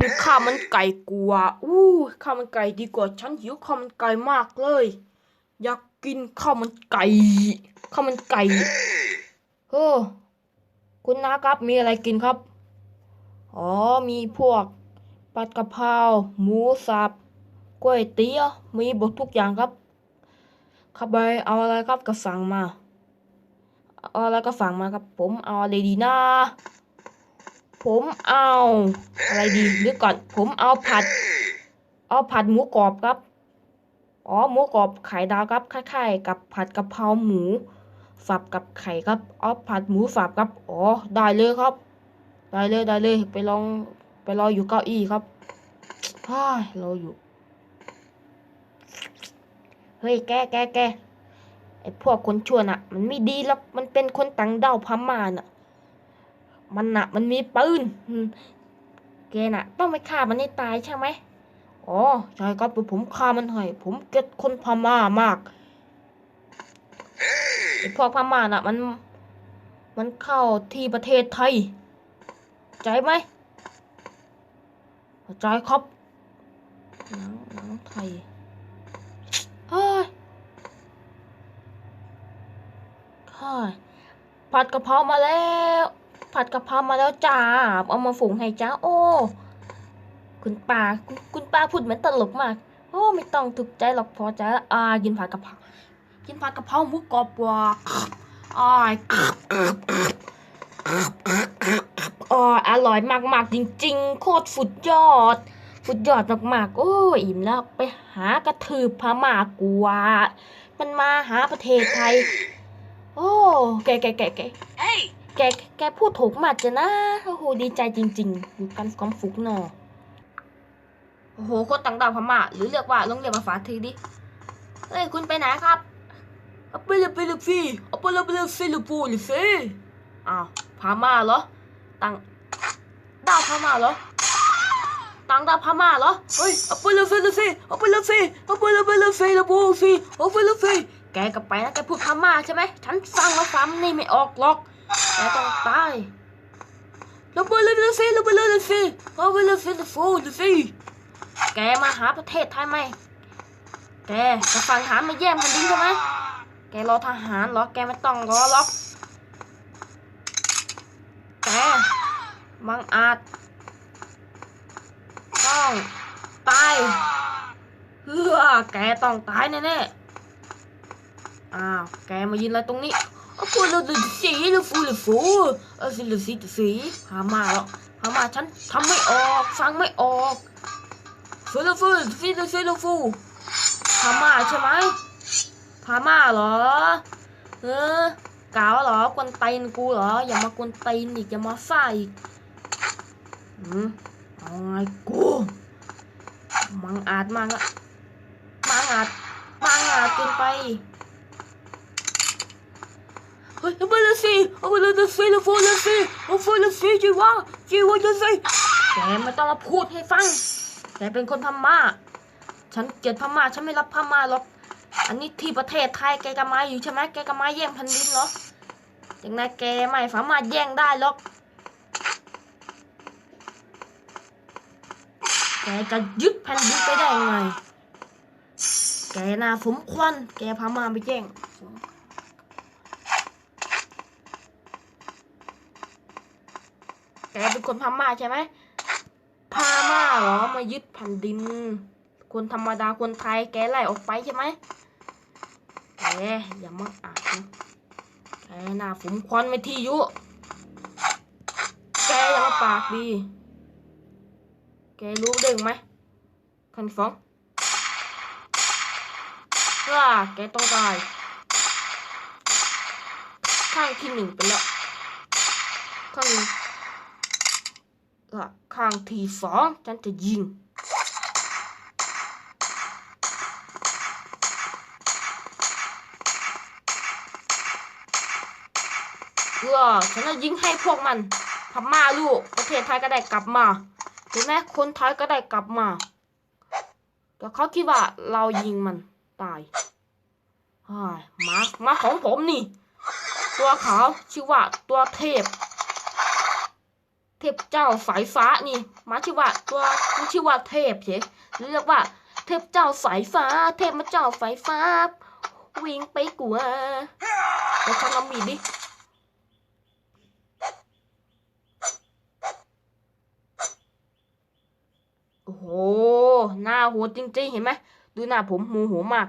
มีข้าวมันไก่กว่าอู้ข้าวมันไก่ดีกว่าฉันหิวข้าวมันไก่มากเลย อยากกินข้าวมันไก่ข้าวมันไก่เฮ้อคุณนะครับมีอะไรกินครับ อ๋อมีพวกผัดกะเพราหมูสับก๋วยเตี๋ยวมีหมดทุกอย่างครับข้าไปเอาอะไรครับก็สั่งมา เอาอะไรก็สั่งมาครับ ผมเอาอะไรดีนะ ผมเอา อะไรดีเดี๋ยวก่อน ผมเอาผัด เอาผัดหมูกรอบครับ อ๋อหมูกรอบไข่ดาวครับคล้ายๆกับผัดกะเพราหมูสับกับไข่ครับเอาผัดหมูสับครับ อ๋อได้เลยครับ ได้เลยได้เลยไปลองไปรออยู่เก้าอี้ครับฮ่ารออยู่ เฮ้ยแกแกแกไอพวกคนชั่วน่ะ มันไม่ดีหรอกมันเป็นคนต่างด้าวพม่าน่ะ มันน่ะมันมีปืนแกน่ะ ต้องไปฆ่ามันให้ตายใช่ไหมอ๋อใช่ครับเดี๋ยวผมฆ่ามันให้ผมเกลียดคนพม่ามากไอพวกพม่าน่ะ มัน มันเข้าที่ประเทศไทย ใจไหมใจครับหนังหนังไทยเฮ้ยเฮ้ยผัดกะเพรามาแล้ว ผัดกะเพรามาแล้วจ้า เอามาฝุงให้จ้า โอ้ คุณป้าคุณป้าพูดเหมือนตลกมาก โอ้ ไม่ต้องถูกใจหรอกพอใจแล้วอ่ากินผัดกะเพรา กินผัดกะเพราหมูกรอบว่ะอ้ายอ๋ออร่อยมากๆ จริง ๆ โคตรสุดยอดสุดยอดมากๆ โอ้อิ่มแล้วไปหากระทืบพม่ากว่า มันมาหาประเทศไทย โอ้ แกแกแกแก แก แกพูดถูกมากจ้ะนะโอ้โหดีใจจริงๆอยู่กันความฟุกหนอโอ้โหคนต่างดาวพม่าหรือเรียกว่าลองเรียกภาษาไทยดิเฮ้ยคุณไปไหนครับเอาไปเลยไปเลยพี่เอาไปเลยไปเลยฟิลิปปูเลยสิอ้าวพม่าเหรอต่างดาวพม่าเหรอต่างดาวพม่าเหรอเฮ้ยเอาไปเลยฟิลิปสิเอาไปเลยสิเอาไปเลยไปเลยฟิลิปปูสิเอาไปเลยสิแกก็ไปนะแกพูดพม่าใช่ไหมฉันฟังแล้วฟังนี่ไม่ออกหรอก แกต้องตายเราไปเลยเลยสิเราไปเลยเลยสิเอาไปเลยฟิลิปปูเลยสิแกมาหาประเทศไทยไหมแกจะฟังทหารมาแย่งแผ่นดิใช่ไหมแกรอทหารเหรอ แกไม่ต้องรอหรอกแกมังอาจต้องตายเฮือแกต้องตายแน่ๆอ้าว แกมายืนอะไรตรงนี้ เอาพูดแล้วดูสีแล้วฟูแล้วฟูเออสิหรือสีสีพามาแล้วพามาฉันทำไม่ออกฟังไม่ออกฟูแล้วฟูสีแล้วสีแล้วฟูพม่าใช่ไหมพม่าเหรอเออกาวเหรอกวนตีนกูเหรออย่ามากวนตีนอีกอย่ามาซ่าอีกอืมเอาไงกูมังอาจมากละมังอาจมังอาจเกินไป เฮ้ยเอาไปเลยสิเอาไปเลยสิเอาไปเลยสิเอาไปเลยสิจีวะจีวะจะสิแกไม่ต้องมาพูดให้ฟังแกเป็นคนพม่า ฉันเกลียดพม่าฉันไม่รับพม่าหรอกอันนี้ที่ประเทศไทยแกก็มาอยู่ใช่ไหมแกก็มาแย่งแผ่นดินเหรออย่างนั้นแกไม่สามารถแย่งได้หรอกแกจะยึดแผ่นดินไปได้ยังไง แกน่าสมควรแกพม่าไปแย่ง แกเป็นคนพม่าใช่ไหมพม่าเหรอมายึดแผ่นดิน คนธรรมดาคนไทยแกไล่ออกไปใช่ไหมแกอย่ามาอ่านนะแกหน่าผมควันไม่ที่ยุ แกอย่ามาปากดี แกรู้เด้งไหมคันฟองว่าแกต้องตายข้างที่หนึ่งไปแล้วข้างหนึ่ง ละข้างที่สองฉันจะยิง เออฉันจะยิงให้พวกมันพม่าลูก ประเทศไทยก็ได้กลับมาเห็นไหมคนไทยก็ได้กลับมาแต่เขาคิดว่าเรายิงมันตายเฮ้ยหมาหมาของผมนี่ ตัวขาวชื่อว่าตัวเทพ พเจ้าสายฟ้านี่มาชื่อว่าตัวมัชื่อว่าเทพเฉยหรือเรียกว่าเทพเจ้าสายฟ้า เทพมาเจ้าสายฟ้า วิ่งไปกลัวเดี๋ยวฉันมีดิโอ้โหหน้าโหดจริงๆ เห็นไหมดูหน้าผมโมโหมาก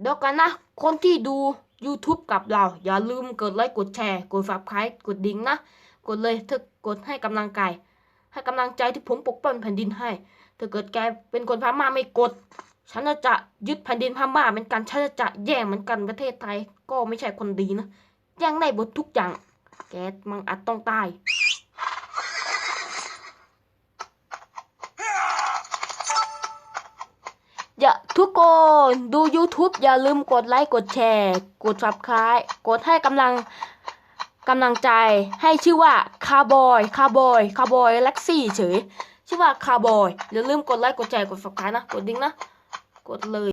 เดี๋ยวกันนะ คนที่ดู YouTube กับเรา อย่าลืมกดไลค์กดแชร์ กด subscribe กดดิ่งนะ กดเลยถ้ากดให้กำลังใจให้กำลังใจที่ผมปกป้องแผ่นดินให้ถ้าเกิดแกเป็นคนพม่าไม่กด ฉันจะยึดแผ่นดินพม่าเหมือนกันฉันจะแย่งเหมือนกันประเทศไทย ก็ไม่ใช่คนดีนะแย่งได้หมดทุกอย่าง แกมังอาจต้องตายอย่าทุกคนดู YouTube อย่าลืมกดไลค์ กดแชร์ กด subscribe กดให้กำลัง กำลังใจให้ชื่อว่าคาร์บอยคาร์บอยคาร์บอยเล็กซี่เฉย ชื่อว่าคาร์บอยอย่าลืมกดไลค์กดแชร์กดสับสไครต์นะ กดดิ้งนะ กดเลย